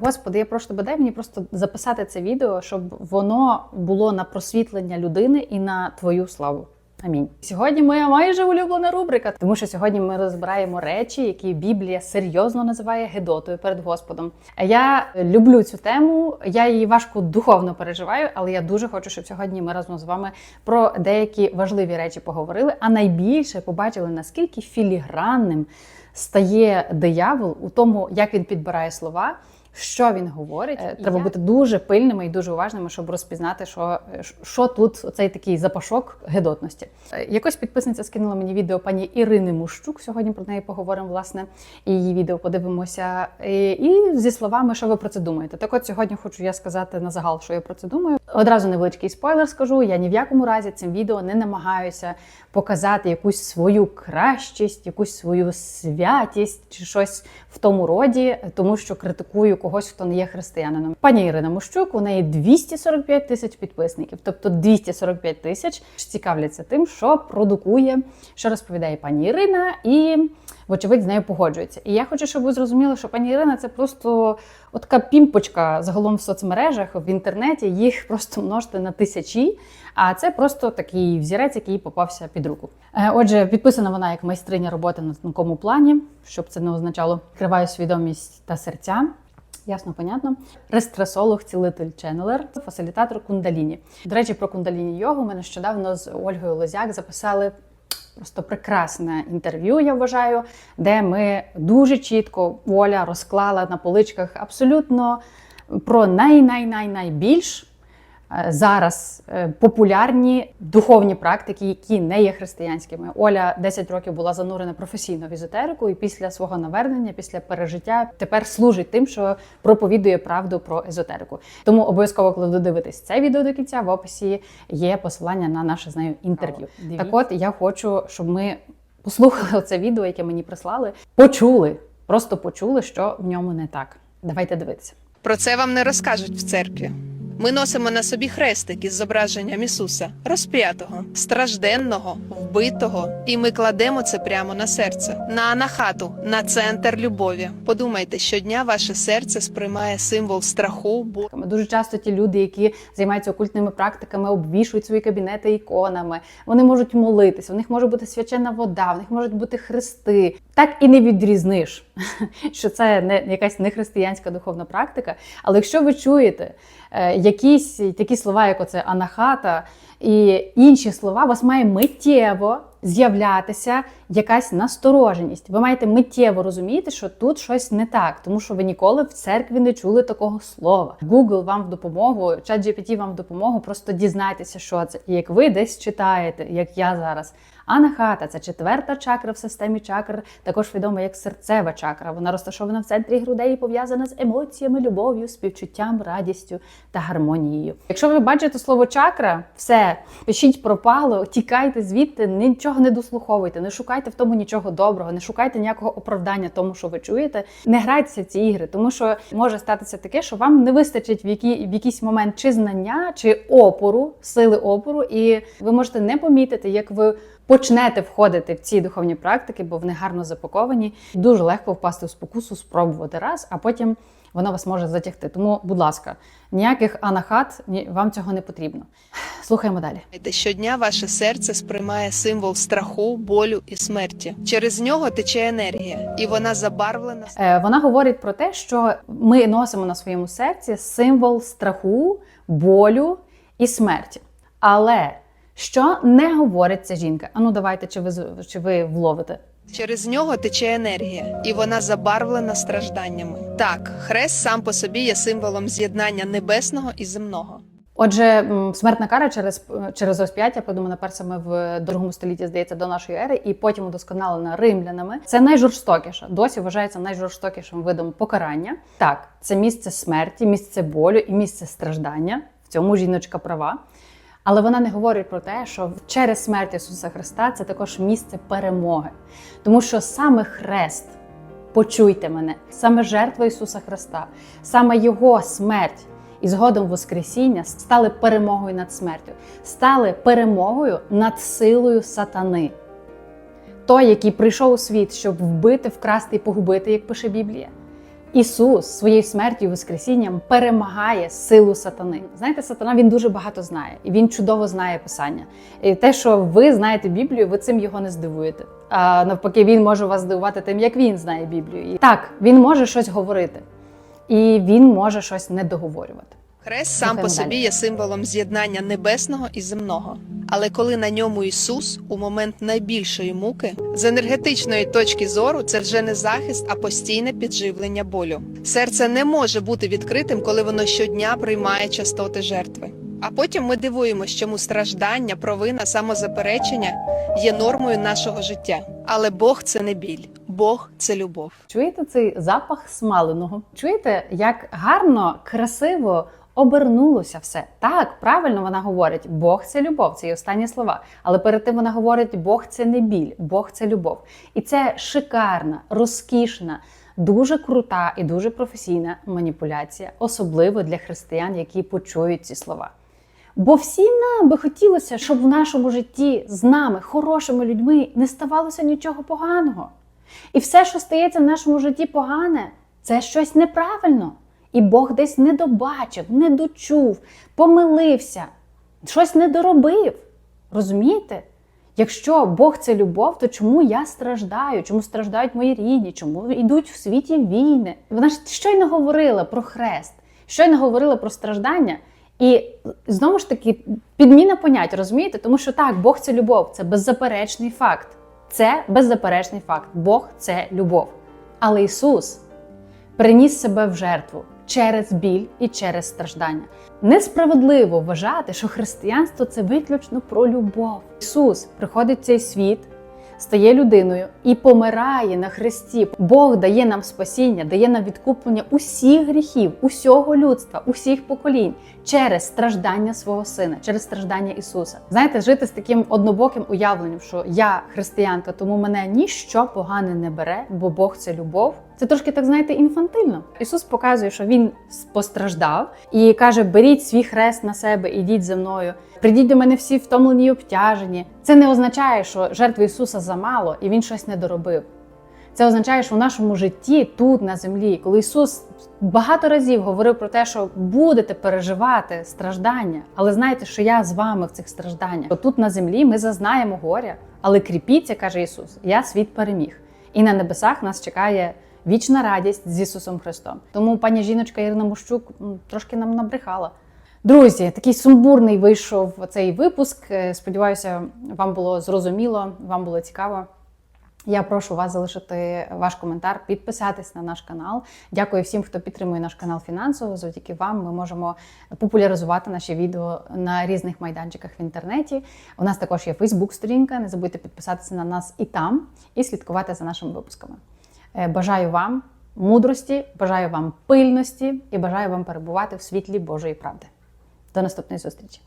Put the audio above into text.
Господи, я прошу тебе, дай мені просто записати це відео, щоб воно було на просвітлення людини і на твою славу. Амінь. Сьогодні моя майже улюблена рубрика, тому що сьогодні ми розбираємо речі, які Біблія серйозно називає гедотою перед Господом. Я люблю цю тему, я її важко духовно переживаю, але я дуже хочу, щоб сьогодні ми разом з вами про деякі важливі речі поговорили. А найбільше побачили, наскільки філігранним стає диявол у тому, як він підбирає слова. Що він говорить, Е, треба бути дуже пильними і дуже уважними, щоб розпізнати, що, що тут цей такий запашок гедотності. Е, Якось підписниця скинула мені відео пані Ірини Мущук. Сьогодні про неї поговоримо, власне, і її відео подивимося. І, і зі словами, що ви про це думаєте. Так от сьогодні хочу я сказати на загал, що я про це думаю. Одразу невеличкий спойлер скажу. Я ні в якому разі цим відео не намагаюся показати якусь свою кращість, якусь свою святість чи щось в тому роді, тому що критикую когось, хто не є християнином. Пані Ірина Мущук, у неї 245 тисяч підписників, тобто 245 тисяч цікавляться тим, що продукує, що розповідає пані Ірина, і вочевидь з нею погоджується. І я хочу, щоб ви зрозуміли, що пані Ірина це просто от така пімпочка загалом в соцмережах, в інтернеті. Їх просто множте на тисячі. А це просто такий взірець, який попався під руку. Е, Отже, підписана вона як майстриня роботи на тонкому плані, щоб це не означало криваю свідомість та серця. Ясно, понятно. Рестресолог, цілитель ченнелер, фасилітатор кундаліні. До речі, про кундаліні йогу ми нещодавно з Ольгою Лозяк записали просто прекрасне інтерв'ю, я вважаю, де ми дуже чітко Оля розклала на поличках абсолютно про най-най-най-найбільш зараз е, популярні духовні практики, які не є християнськими. Оля 10 років була занурена професійно в езотерику, і після свого навернення, після пережиття, тепер служить тим, що проповідує правду про езотерику. Тому обов'язково, коли додивитесь це відео до кінця, в описі є посилання на наше з нею інтерв'ю. Так, от я хочу, щоб ми послухали це відео, яке мені прислали, почули, просто почули, що в ньому не так. Давайте дивитися. Про це вам не розкажуть в церкві. Ми носимо на собі хрестик із зображенням Ісуса, розп'ятого, стражденного, вбитого, і ми кладемо це прямо на серце, на анахату, на центр любові. Подумайте, щодня ваше серце сприймає символ страху, практиками. Дуже часто ті люди, які займаються окультними практиками, обвішують свої кабінети іконами. Вони можуть молитися, у них може бути свячена вода, у них можуть бути хрести. Так і не відрізниш, що це не якась нехристиянська духовна практика. Але якщо ви чуєте е, якісь такі слова, як оце анахата і інші слова, вас має миттєво з'являтися якась настороженість. Ви маєте миттєво розуміти, що тут щось не так, тому що ви ніколи в церкві не чули такого слова. Google вам в допомогу, ChatGPT вам в допомогу, просто дізнайтеся, що це. І як ви десь читаєте, як я зараз. Анахата це четверта чакра в системі чакр, також відома як серцева чакра. Вона розташована в центрі грудей і пов'язана з емоціями, любов'ю, співчуттям, радістю та гармонією. Якщо ви бачите слово чакра, все пишіть пропало, тікайте звідти, нічого не дослуховуйте, не шукайте в тому нічого доброго, не шукайте ніякого оправдання тому, що ви чуєте. Не грайтеся ці ігри, тому що може статися таке, що вам не вистачить в, які, в якийсь момент чи знання, чи опору, сили опору, і ви можете не помітити, як ви почнете входити в ці духовні практики, бо вони гарно запаковані. Дуже легко впасти в спокусу, спробувати раз, а потім воно вас може затягти. Тому, будь ласка, ніяких анахат вам цього не потрібно. Слухаємо далі. Щодня ваше серце сприймає символ страху, болю і смерті. Через нього тече енергія, і вона забарвлена. Е, Вона говорить про те, що ми носимо на своєму серці символ страху, болю і смерті. Але що не говорить ця жінка? Ану, давайте, чи ви чи ви вловите? Через нього тече енергія, і вона забарвлена стражданнями. Так, хрест сам по собі є символом з'єднання небесного і земного. Отже, смертна кара через, через розп'яття, придумана персами в другому столітті, здається, до нашої ери, і потім удосконалена римлянами. Це найжорстокіше. Досі вважається найжорстокішим видом покарання. Так, це місце смерті, місце болю і місце страждання. В цьому жіночка права. Але вона не говорить про те, що через смерть Ісуса Христа це також місце перемоги. Тому що саме хрест, почуйте мене, саме жертва Ісуса Христа, саме Його смерть і згодом Воскресіння стали перемогою над смертю, стали перемогою над силою сатани. Той, який прийшов у світ, щоб вбити, вкрасти і погубити, як пише Біблія, Ісус своєю смертю і воскресінням перемагає силу сатани. Знаєте, сатана він дуже багато знає, і він чудово знає писання. І те, що ви знаєте Біблію, ви цим його не здивуєте. А навпаки, він може вас здивувати тим, як він знає Біблію. І так, він може щось говорити, і він може щось не договорювати. Хрест сам по собі є символом з'єднання небесного і земного. Але коли на ньому Ісус у момент найбільшої муки, з енергетичної точки зору це вже не захист, а постійне підживлення болю. Серце не може бути відкритим, коли воно щодня приймає частоти жертви. А потім ми дивуємося, чому страждання, провина, самозаперечення є нормою нашого життя. Але Бог це не біль, Бог це любов. Чуєте цей запах смаленого? Чуєте, як гарно, красиво обернулося все? Так, правильно вона говорить: Бог це любов, це її останні слова. Але перед тим вона говорить: Бог це не біль, Бог це любов. І це шикарна, розкішна. Дуже крута і дуже професійна маніпуляція, особливо для християн, які почують ці слова. Бо всім нам би хотілося, щоб в нашому житті з нами, хорошими людьми, не ставалося нічого поганого. І все, що стається в нашому житті погане, це щось неправильно. І Бог десь не добачив, не дочув, помилився, щось не доробив. Розумієте? Якщо Бог це любов, то чому я страждаю? Чому страждають мої рідні? Чому йдуть в світі війни? Вона ж щойно говорила про хрест, щойно говорила про страждання. І знову ж таки, підміна понять, розумієте? Тому що так, Бог це любов, це беззаперечний факт. Це беззаперечний факт. Бог це любов. Але Ісус приніс себе в жертву через біль і через страждання. Несправедливо вважати, що християнство це виключно про любов. Ісус приходить в цей світ, стає людиною і помирає на хресті. Бог дає нам спасіння, дає нам відкуплення усіх гріхів, усього людства, усіх поколінь через страждання свого сина, через страждання Ісуса. Знаєте, жити з таким однобоким уявленням, що я християнка, тому мене ніщо погане не бере, бо Бог це любов. Це трошки так знаєте інфантильно. Ісус показує, що він постраждав і каже: беріть свій хрест на себе, ідіть за мною. Придіть до мене всі втомлені і обтяжені. Це не означає, що жертви Ісуса замало і він щось не доробив. Це означає, що в нашому житті, тут на землі, коли Ісус багато разів говорив про те, що будете переживати страждання, але знайте, що я з вами в цих стражданнях. Тут на землі ми зазнаємо горя, але кріпіться, каже Ісус, я світ переміг. І на небесах нас чекає вічна радість з Ісусом Христом. Тому пані жіночка Ірина Мощук трошки нам набрехала. Друзі, такий сумбурний вийшов цей випуск. Е, Сподіваюся, вам було зрозуміло, вам було цікаво. Я прошу вас залишити ваш коментар, підписатись на наш канал. Дякую всім, хто підтримує наш канал фінансово. Завдяки вам ми можемо популяризувати наші відео на різних майданчиках в інтернеті. У нас також є Фейсбук-сторінка. Не забудьте підписатися на нас і там, і слідкувати за нашими випусками. Е, Бажаю вам мудрості, бажаю вам пильності і бажаю вам перебувати в світлі Божої правди. До наступної зустрічі!